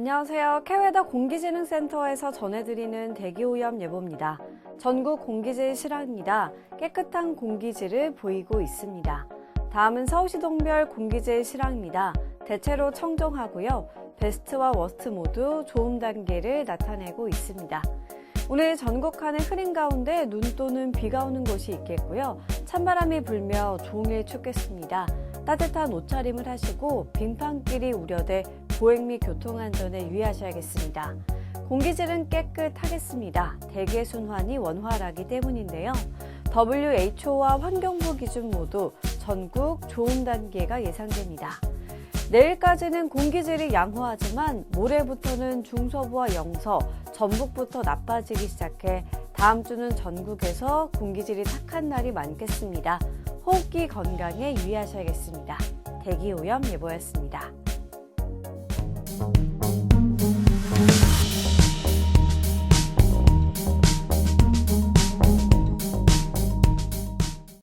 안녕하세요. 캐웨더 공기진흥센터에서 전해드리는 대기오염 예보입니다. 전국 공기질 실황입니다. 깨끗한 공기질을 보이고 있습니다. 다음은 서울시 동별 공기질 실황입니다. 대체로 청정하고요. 베스트와 워스트 모두 좋음 단계를 나타내고 있습니다. 오늘 전국 하늘 흐린 가운데 눈 또는 비가 오는 곳이 있겠고요. 찬바람이 불며 종일 춥겠습니다. 따뜻한 옷차림을 하시고 빙판길이 우려돼 보행 및 교통안전에 유의하셔야겠습니다. 공기질은 깨끗하겠습니다. 대기 순환이 원활하기 때문인데요. WHO와 환경부 기준 모두 전국 좋은 단계가 예상됩니다. 내일까지는 공기질이 양호하지만 모레부터는 중서부와 영서, 전북부터 나빠지기 시작해 다음 주는 전국에서 공기질이 탁한 날이 많겠습니다. 호흡기 건강에 유의하셔야겠습니다. 대기오염 예보였습니다. you